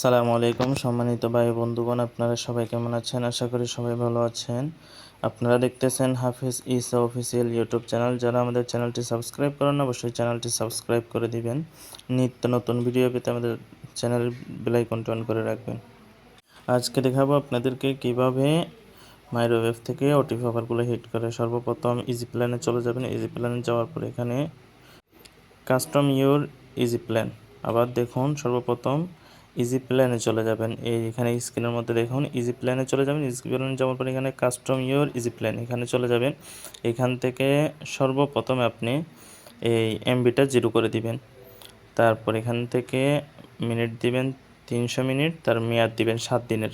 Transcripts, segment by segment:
সালামু আলাইকুম সম্মানিত ভাই বন্ধুগণ, আপনারা সবাই কেমন আছেন? আশা করি সবাই ভালো আছেন। আপনারা দেখতেছেন Hafiz Isa official YouTube channel. যারা আমাদের চ্যানেলটি সাবস্ক্রাইব করেন, অবশ্যই চ্যানেলটি সাবস্ক্রাইব করে দিবেন। নিত্য নতুন ভিডিও পেতে আমাদের চ্যানেল বেলাইকনটি অন করে রাখবেন। আজকে দেখাবো আপনাদেরকে কীভাবে মাইক্রোওয়েভ থেকে ওটিপি অফারগুলো হিট করে। সর্বপ্রথম ইজি প্ল্যানে চলে যাবেন। ইজি প্ল্যানে যাওয়ার পর এখানে কাস্টম ইউর ইজি প্ল্যান আবার দেখুন সর্বপ্রথম ইজি প্ল্যানে চলে যাবেন। এই এখানে স্ক্রিনের মধ্যে দেখুন ইজি প্ল্যানে চলে যাবেন। ইজি প্ল্যানে যাওয়ার পর এখানে কাস্টম ইউর ইজি প্ল্যান এখানে চলে যাবেন। এখান থেকে সর্বপ্রথম আপনি এই এমবিটা জিরো করে দিবেন। তারপর এখান থেকে মিনিট দিবেন তিনশো মিনিট তার মেয়াদ দিবেন সাত দিনের।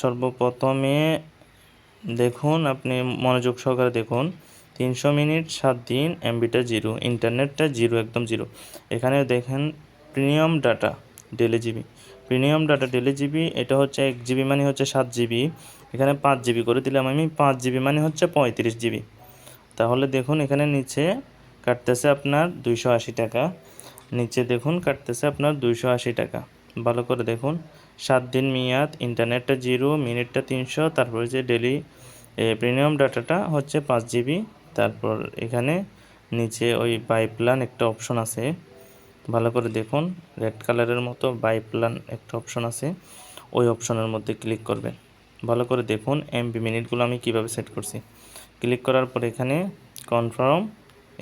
সর্বপ্রথমে দেখুন, আপনি মনোযোগ সহকারে দেখুন, তিনশো মিনিট সাত দিন এমবিটা জিরো ইন্টারনেটটা জিরো একদম জিরো এখানে দেখেন premium data daily GB. Premium data daily GB, এটা হচ্ছে এক জিবি মানে হচ্ছে সাত জিবি। এখানে পাঁচ জিবি করে দিলাম আমি, পাঁচ জিবি মানে হচ্ছে পঁয়ত্রিশ জিবি। তাহলে দেখুন এখানে নিচে কাটতেছে আপনার দুইশো আশি টাকা। নিচে দেখুন কাটতেছে আপনার দুইশো আশি টাকা। ভালো করে দেখুন, সাত দিন মেয়াদ ইন্টারনেটটা জিরো মিনিটটা তিনশো, তারপরে যে ডেলি প্রিমিয়াম ডাটাটা হচ্ছে পাঁচ জিবি। তারপর এখানে নিচে ওই প্ল্যান একটা অপশন আছে। ভালো করে দেখুন। রেড কালারের মতো বাই প্ল্যান একটা অপশন আছে। ওই অপশনের মধ্যে ক্লিক করবেন। ভালো করে দেখুন এমবি মিনিটগুলো আমি কীভাবে সেট করছি। ক্লিক করার পর এখানে কনফার্ম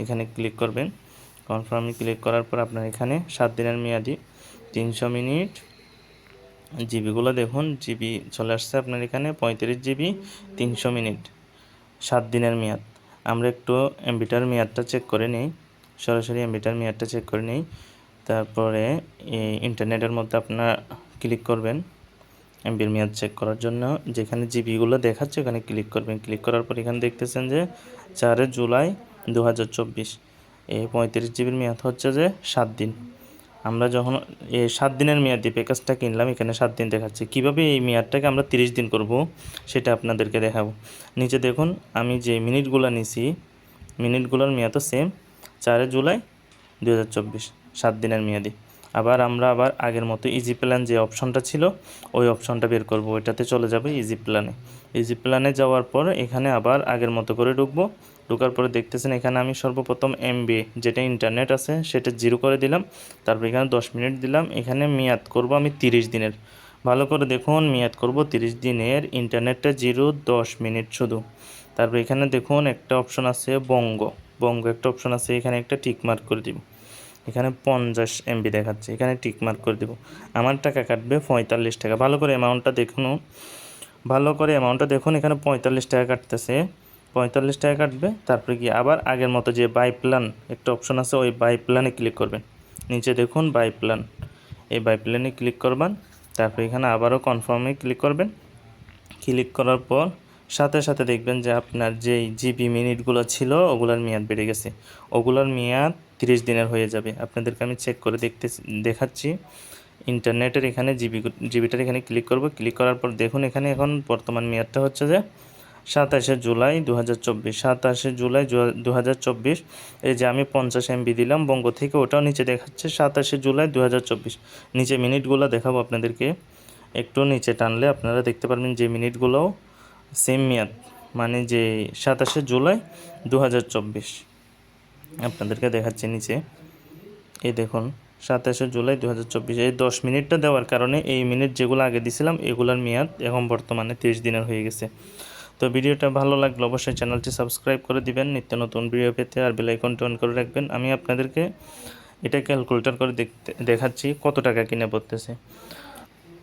এখানে ক্লিক করবেন। কনফার্মে ক্লিক করার পর আপনার এখানে সাত দিনের মেয়াদি, তিনশো মিনিট জিবিগুলো দেখুন জিবি চলে আসছে আপনার এখানে পঁয়ত্রিশ জিবি তিনশো মিনিট সাত দিনের মেয়াদ। আমরা একটু এমবিটার মেয়াদটা চেক করে নিই। সরাসরি এমবিটার মেয়াদটা চেক করে নিই। তারপরে ইন্টারনেটের মধ্যে আপনার ক্লিক করবেন। এমবির মেয়াদ চেক করার জন্য। যেখানে জিবিগুলো দেখাচ্ছে, ওখানে ক্লিক করবেন। ক্লিক করার পর এখানে দেখতেছেন যে চারে জুলাই দু হাজার চব্বিশ এই পঁয়ত্রিশ জিবির মেয়াদ হচ্ছে যে সাত দিন। আমরা যখন এই সাত দিনের মেয়াদি প্যাকেজটা কিনলাম, এখানে সাত দিন দেখাচ্ছে। কীভাবে এই মেয়াদটাকে আমরা তিরিশ দিন করব, সেটা আপনাদেরকে দেখাবো। নিচে দেখুন, আমি যে মিনিটগুলো নিছি মিনিটগুলোর মেয়াদও সেম চারে জুলাই দু হাজার চব্বিশ। সাত দিনের মেয়াদি। আবার আমরা আবার আগের মতো ইজি প্ল্যান যে অপশনটা ছিল, ওই অপশনটা বের করব। ওইটাতে চলে যাবে ইজি প্ল্যানে ইজি প্ল্যানে যাওয়ার পর এখানে আবার আগের মতো করে ঢুকবো। ঢোকার পরে দেখতেছেন এখানে আমি সর্বপ্রথম এমবি যেটা ইন্টারনেট আছে, সেটা জিরো করে দিলাম। তারপর এখানে দশ মিনিট দিলাম। এখানে মেয়াদ করব আমি তিরিশ দিনের। ভালো করে দেখুন, মেয়াদ করব তিরিশ দিনের। ইন্টারনেটটা জিরো দশ মিনিট শুধু। তারপর এখানে দেখুন একটা অপশন আছে বঙ্গ। বঙ্গ একটা অপশন আছে। এখানে একটা টিক মার্ক করে দিব। এখানে পঞ্চাশ এমবি দেখাচ্ছে। এখানে টিকমার্ক করে দেবো। আমার টাকা কাটবে পঁয়তাল্লিশ টাকা। ভালো করে অ্যামাউন্টটা দেখুন ভালো করে অ্যামাউন্টটা দেখুন, এখানে পঁয়তাল্লিশ টাকা কাটতেছে। পঁয়তাল্লিশ টাকা কাটবে, তারপরে কি আবার আগের মতো যে বাই প্ল্যান একটা অপশন আছে, ওই বাই প্ল্যানে ক্লিক করবেন। নিচে দেখুন বাই প্ল্যান এই বাই প্ল্যানে ক্লিক করবেন, তারপরে এখানে আবারও কনফার্মে ক্লিক করবেন। ক্লিক করার পর সাথে সাথে দেখবেন যে আপনার যেই জিবি মিনিটগুলো ছিল, ওগুলোর মেয়াদ বেড়ে গেছে। ওগুলোর মেয়াদ তিরিশ দিনের হয়ে যাবে। আপনাদেরকে আমি চেক করে দেখতে দেখাচ্ছি। ইন্টারনেটের এখানে জিবি জিবিটার এখানে ক্লিক করব। ক্লিক করার পর দেখুন, এখানে এখন বর্তমান মেয়াদটা হচ্ছে যে সাতাশে জুলাই দু হাজার চব্বিশ। সাতাশে জুলাই দু হাজার চব্বিশ। এই যে আমি পঞ্চাশ এমবি দিলাম, বঙ্গ থেকে ওটাও নিচে দেখাচ্ছে সাতাশে জুলাই দু হাজার চব্বিশ। নিচে মিনিটগুলো দেখাবো আপনাদেরকে। একটু নিচে টানলে আপনারা দেখতে পারবেন যে মিনিটগুলোও সেম মেয়াদ মানে যে সাতাশে জুলাই দু হাজার চব্বিশ। আপনাদেরকে দেখাচ্ছি নিচে। এই দেখুন, সাতাশে জুলাই দু হাজার চব্বিশ। এই দশ মিনিটটা দেওয়ার কারণে এই মিনিট যেগুলো আগে দিছিলাম, এগুলোর মেয়াদ এখন বর্তমানে তিরিশ দিনের হয়ে গেছে। তো ভিডিওটা ভালো লাগলে অবশ্যই চ্যানেলটি সাবস্ক্রাইব করে দিবেন, নিত্য নতুন ভিডিও পেতে আর বেলাইকনটি অন করে রাখবেন। আমি আপনাদেরকে এটা ক্যালকুলেটর করে দেখতে, দেখাচ্ছি কত টাকা কিনে পড়তেছে।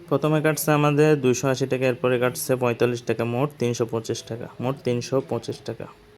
প্রথমে কাটছে আমাদের দুইশো আশি টাকা, এরপরে কাটছে পঁয়তাল্লিশ টাকা, মোট তিনশো পঁচিশ টাকা, মোট তিনশো পঁচিশ টাকা।